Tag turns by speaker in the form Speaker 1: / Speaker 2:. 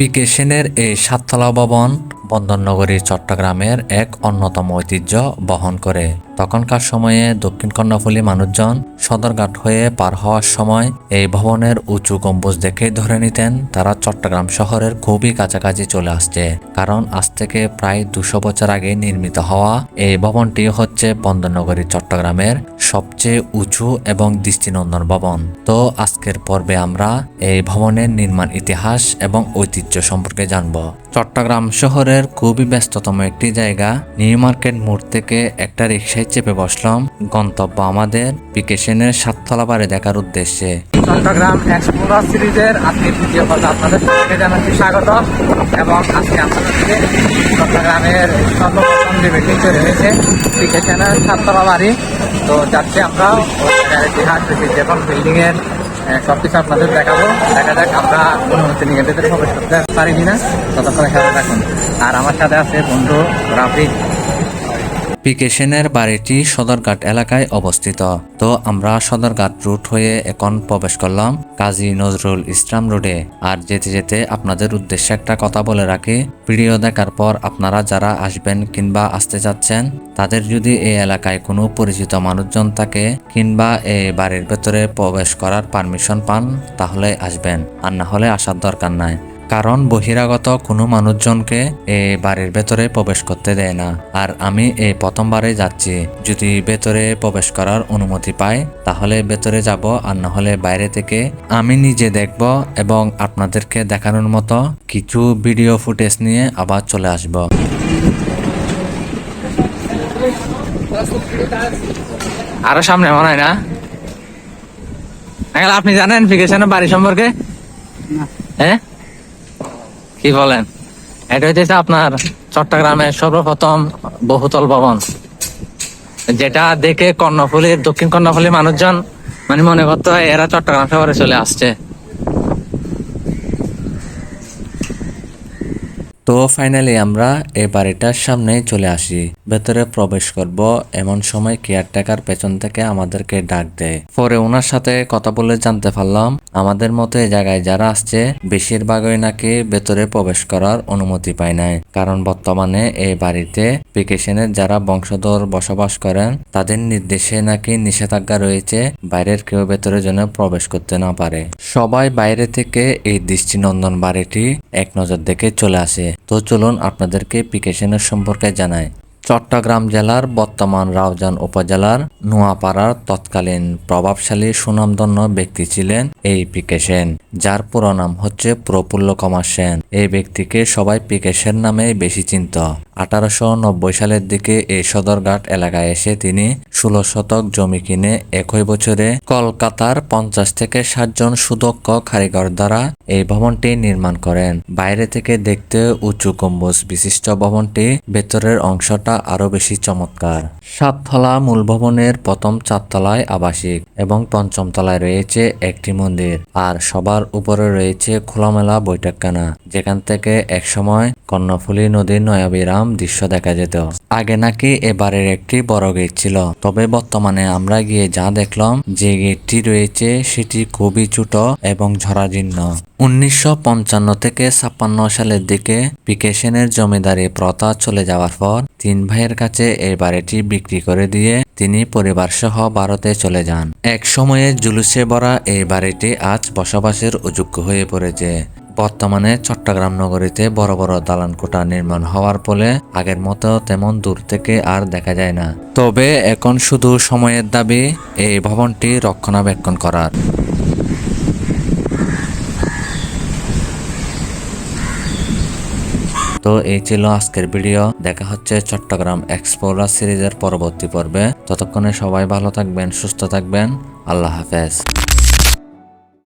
Speaker 1: পিকে সেনের এই সাততলা ভবন বন্দরনগরী চট্টগ্রামের এক অন্যতম ঐতিহ্য বহন করে। তখনকার সময়ে দক্ষিণ কর্ণফুলী মানুষজন সদরঘাট হয়ে পার হওয়ার সময় এই ভবনের উঁচু গম্বুজ দেখে ধরে নিতেন তারা চট্টগ্রাম শহরের খুবই কাছাকাছি চলে আসছে। কারণ আজ থেকে প্রায় দুশো বছর আগে নির্মিত হওয়া এই ভবনটি হচ্ছে বন্দরনগরী চট্টগ্রামের সবচেয়ে উঁচু এবং দৃষ্টিনন্দন ভবন। তো আজকের পর্বে আমরা এই ভবনের নির্মাণ ইতিহাস এবং ঐতিহ্য সম্পর্কে জানব। চট্টগ্রাম শহরের খুবই ব্যস্ততম একটি জায়গা। নিউ মার্কেট মোড় থেকে একটা রিক্সায় চেপে বসলাম। গন্তব্য আমাদের পিকেশনের সাততলা বাড়ি দেখার উদ্দেশ্যে।
Speaker 2: চট্টগ্রাম এক্সপ্লোরার সিরিজের আজকের দ্বিতীয় পর্ব আপনাদের সবাইকে জানাচ্ছি স্বাগত এবং আজকে আপনাদেরকে চট্টগ্রামের সর্বপ্রথম যে বিল্ডিং তৈরি হয়েছে পিকেশনের সাততলা বাড়ি। তো যাচ্ছি আমরা ইতিহাস যেমন বিল্ডিং এর সব কিছু আপনাদের দেখাবো। দেখা যাক, আমরা অনুমতি নিয়ে নিজেদের প্রবেশ করতে পারি কিনা ততক্ষণ খেয়াল রাখুন। আর আমার সাথে আছে বন্ধু রাফি
Speaker 1: পিকেশনের বাড়িটি সদরঘাট এলাকায় অবস্থিত। তো আমরা সদরঘাট রুট হয়ে এখন প্রবেশ করলাম কাজী নজরুল ইসলাম রোডে আর যেতে যেতে আপনাদের উদ্দেশ্যে একটা কথা বলে রাখি, ভিডিও দেখার পর আপনারা যারা আসবেন কিংবা আসতে যাচ্ছেন, তাদের যদি এই এলাকায় কোনো পরিচিত মানুষজন থাকে কিংবা এই বাড়ির ভেতরে প্রবেশ করার পারমিশন পান, তাহলে আসবেন। আর না হলে আসার দরকার নাই। কারণ বহিরাগত কোনো মানুষজনকে এই বাড়ির ভেতরে প্রবেশ করতে দেয় না। আর আমি এই প্রথমবারে যাচ্ছি। যদি ভেতরে প্রবেশ করার অনুমতি পাই তাহলে ভেতরে যাব আর না হলে বাইরে থেকে আমি নিজে দেখব এবং আপনাদেরকে দেখানোর মতো কিছু ভিডিও ফুটেজ নিয়ে আবার চলে আসব।
Speaker 2: আরও সামনে মনে হয় না? আপনি জানেন ফিকেশনের বাড়ি সম্পর্কে? হ্যাঁ? কি বলেন? এটা হচ্ছে আপনার চট্টগ্রামের সর্বপ্রথম বহুতল ভবন। যেটা দেখে কর্ণফুলীর, দক্ষিণ কর্ণফুলীর মানুষজন মানে মনে করতে হয় এরা চট্টগ্রাম শহরে চলে আসছে।
Speaker 1: তো ফাইনালি আমরা এই বাড়িটার সামনে চলে আসি। ভেতরে প্রবেশ করব, এমন সময় কেয়ারটেকার পেছন থেকে আমাদেরকে ডাক দেয়। পরে ওনার সাথে কথা বলে জানতে পারলাম, আমাদের মতো এই জায়গায় যারা আসছে, বেশিরভাগই নাকি ভেতরে প্রবেশ করার অনুমতি পায় নাই। কারণ বর্তমানে এই বাড়িতে পিকেশনের যারা বংশধর বসবাস করেন, তাদের নির্দেশে নাকি নিষেধাজ্ঞা রয়েছে, বাইরের কেউ ভেতরে যেন প্রবেশ করতে না পারে। সবাই বাইরে থেকে এই দৃষ্টিনন্দন বাড়িটি এক নজর দেখে চলে আসে। তো চলুন আপনাদেরকে পিকেশনের সম্পর্কে জানাই। চট্টগ্রাম জেলার বর্তমান রাউজান উপজেলার নোয়াপাড়ার তৎকালীন প্রভাবশালী সুনামধন্য ব্যক্তি ছিলেন এই পিকে সেন, যার পুরো নাম হচ্ছে প্রফুল্ল কুমার সেন। এই ব্যক্তিকে সবাই পিকে সেন নামে বেশি চিনত। আঠারোশো সালের দিকে এই সদরঘাট এলাকায় এসে তিনি ষোলো শতক জমি কিনে একই বছরে কলকাতার পঞ্চাশ থেকে ষাট জন সুদক্ষ কারিগর দ্বারা এই ভবনটি নির্মাণ করেন। বাইরে থেকে দেখতে উঁচু গম্বুজ বিশিষ্ট ভবনটি ভেতরের অংশটা আরও বেশি চমৎকার। সাততলা মূল ভবনের প্রথম চারতলায় আবাসিক এবং পঞ্চম তলায় রয়েছে একটি মন্দির আর সবার উপরে রয়েছে খোলামেলা বৈঠকখানা, যেখান থেকে একসময় কর্ণফুলী নদীর নয়াবিরাম দৃশ্য দেখা যেত। আগে নাকি এবারের একটি বড় গেট ছিল, তবে বর্তমানে আমরা গিয়ে যা দেখলাম, যে গেটটি রয়েছে সেটি খুবই ছোট এবং ঝরাজীর্ণ উনিশশো পঞ্চান্ন থেকে ছাপ্পান্ন সালের দিকে পিকেশনের জমিদারি প্রথা চলে যাওয়ার পর তিন ভাইয়ের কাছে এই বাড়িটি বিক্রি করে দিয়ে তিনি পরিবার সহ ভারতে চলে যান। এক সময়ে জুলুসে ভরা এই বাড়িটি আজ বসবাসের অযোগ্য হয়ে পড়েছে। বর্তমানে চট্টগ্রাম নগরীতে বড় বড় দালান কোটা নির্মাণ হওয়ার ফলে আগের মতো তেমন দূর থেকে আর দেখা যায় না। তবে এখন শুধু সময়ের দাবি, এই ভবনটি রক্ষণাবেক্ষণ করার। তো এই ছিল আজকের ভিডিও। দেখা হচ্ছে চট্টগ্রাম এক্সপ্লোরার সিরিজের পরবর্তী পর্বে। ততক্ষণে সবাই ভালো থাকবেন, সুস্থ থাকবেন। আল্লাহ হাফেজ।